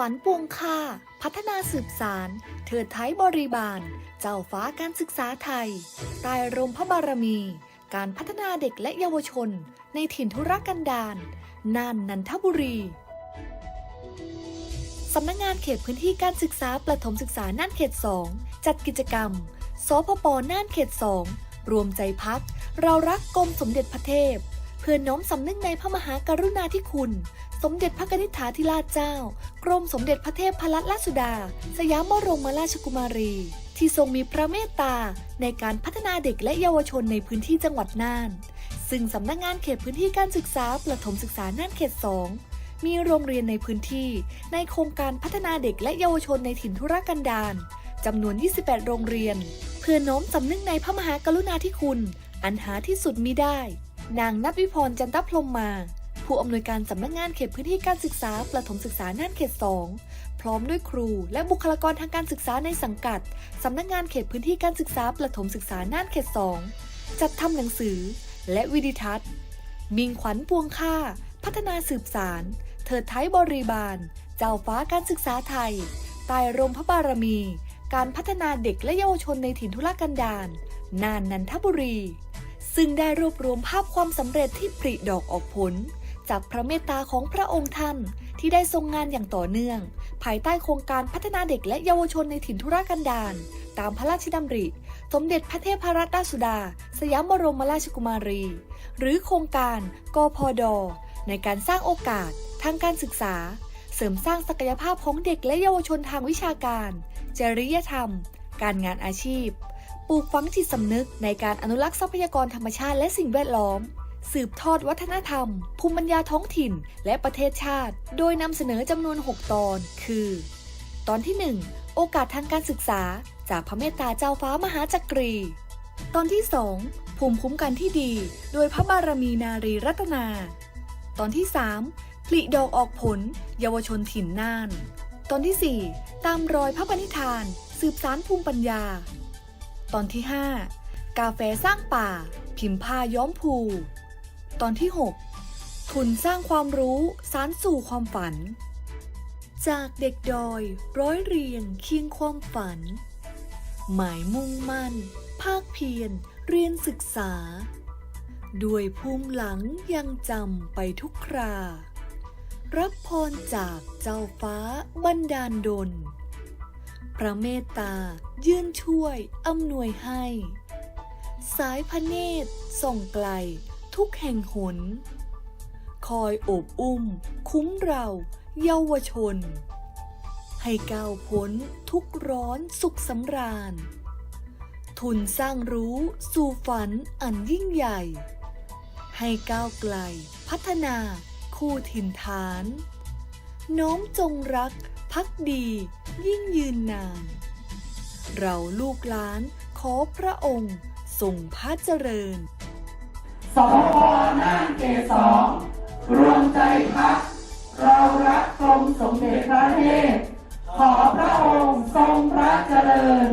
ขวัญปวงค่า พัฒนาสืบสาร เทิดไทยบริบาล เจ้าฟ้าการศึกษาไทยใต้ร่มพระบารมี การพัฒนาเด็กและเยาวชน ในถิ่นธุรกันดารน่านนันทบุรีสำนักงานเขตพื้นที่การศึกษาประถมศึกษาน่านเขต 2 จัดกิจกรรม สพปน่านเขต 2 รวมใจพัก เรารักกรมสมเด็จพระเทพ พื่อน้อมสำนึกในพระมหากรุณาธิคุณ สมเด็จพระนิษฐาธิราชเจ้า กรมสมเด็จพระเทพพรัตนราชสุดา สยามบรมราชกุมารี ที่ทรงมีพระเมตตาในการพัฒนาเด็กและเยาวชนในพื้นที่จังหวัดน่าน ซึ่งสำนักงานเขตพื้นที่การศึกษาประถมศึกษาน่านเขต 2มีโรงเรียนในพื้นที่ในโครงการพัฒนาเด็กและเยาวชนในถิ่นธุรกันดารจำนวน 28 โรงเรียน เพื่อน้อมสำนึกในพระมหากรุณาธิคุณ อันหาที่สุดมิได้ นางนัทวิพรจันทพรมมา ผู้อำนวยการสำนักงานเขตพื้นที่การศึกษา ประถมศึกษาน่านเขต 2 พร้อมด้วยครูและบุคลากรทางการศึกษาในสังกัดสำนักงานเขตพื้นที่การศึกษา ประถมศึกษาน่านเขต 2 จัดทำหนังสือ และวิดิทัศน์ มิงขวัญปวงค่า พัฒนาสืบสารเทิดไทยบริบาล เจ้าฟ้าการศึกษาไทยใต้ร่มพระบารมี การพัฒนาเด็กและเยาวชนในถิ่นทุรกันดารน่านนันทบุรี ซึ่งได้รวบรวมภาพความสำเร็จที่ปริดอกออกผล จากพระเมตตาของพระองค์ท่านที่ได้ทรงงานอย่างต่อเนื่อง ภายใต้โครงการพัฒนาเด็กและเยาวชนในถิ่นทุรกันดารตามพระราชดำริ สมเด็จพระเทพรัตนราชสุดา สยามบรมราชกุมารี หรือโครงการกพด ในการสร้างโอกาสทางการศึกษา เสริมสร้างศักยภาพของเด็กและเยาวชนทางวิชาการ จริยธรรม การงานอาชีพ ปลูกฝังจิตสำนึกในการอนุรักษ์ทรัพยากรธรรมชาติและสิ่งแวดล้อม สืบทอดวัฒนธรรม ภูมิปัญญาท้องถิ่น และประเทศชาติ โดยนำเสนอจำนวน 6 ตอน คือ ตอนที่ 1 โอกาสทางการศึกษา จากพระเมตตาเจ้าฟ้ามหาจักรี ตอนที่ 2 ภูมิคุ้มกันที่ดี โดยพระบารมีนารีรัตนา ตอนที่ 3 ผลิดอกออกผล เยาวชนถิ่นน่าน ตอนที่ 4 ตามรอยพระปณิธาน สืบสารภูมิปัญญา ตอนที่ 5 กาแฟสร้างป่า พิมพ์ผ้าย้อมภู ตอนที่ 6 ทุนสร้างความรู้สารสู่ความฝัน จากเด็กดอยร้อยเรียงเคียงความฝัน หมายมุ่งมั่น ภาคเพียรเรียนศึกษา ด้วยภูมิหลังยังจำไปทุกครา รับพรจากเจ้าฟ้าบันดาลดล พระเมตตา ยื่นช่วย อำนวยให้ สายพระเนตรส่องไกล ทุกแห่งหน คอยโอบอุ้ม คุ้มเราเยาวชน ให้ก้าวพ้นทุกร้อนสุขสำราญ ทุนสร้างรู้สู่ฝันอันยิ่งใหญ่ ให้ก้าวไกล พัฒนาคู่ถิ่นฐาน น้อมจงรัก พักดี ยิ่งยืนนาน เราลูกหลานขอพระองค์ทรงพระเจริญ สพน่านเกสองรวมใจพัก เรารักกรมสมเด็จพระเทพขอพระองค์ทรงพระเจริญ